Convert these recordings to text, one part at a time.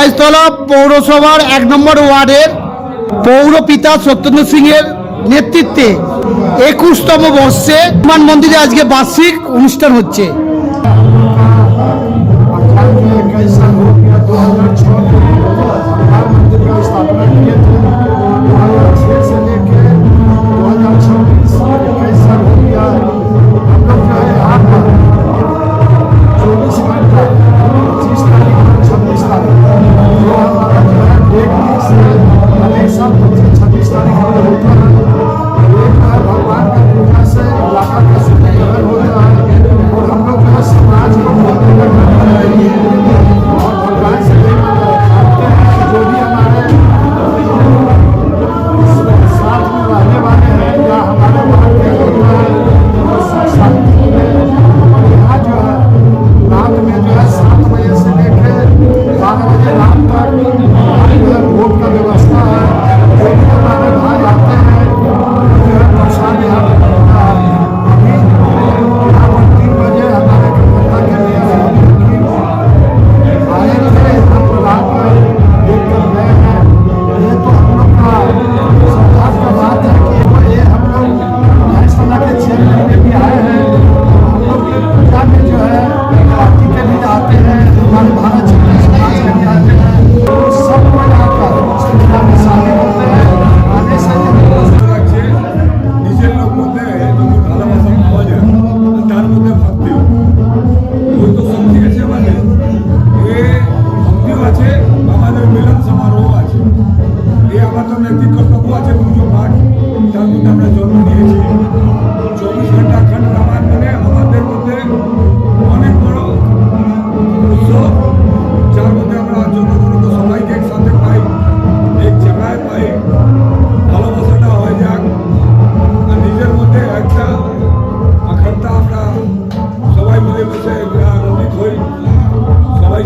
মহেশতলা পৌরসভার এক নম্বর ওয়ার্ডের পৌরপিতা সত্যেন্দ্র সিংয়ের নেতৃত্বে একুশতম বর্ষে হনুমান মন্দিরে আজকে বার্ষিক অনুষ্ঠান হচ্ছে।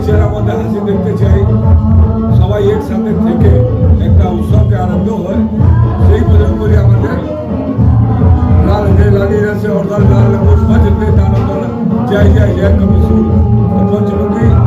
এছাড়া আমাদের হাসি দেখতে চাই সবাই একসাথে থেকে একটা উৎসবকে আনন্দ হয় সেই পর্যন্ত আমাদের લાલ જય લાલી રહેશે ઓર લાલ પુષ્પ જય જય જય કમિશ્વર પંચમુખી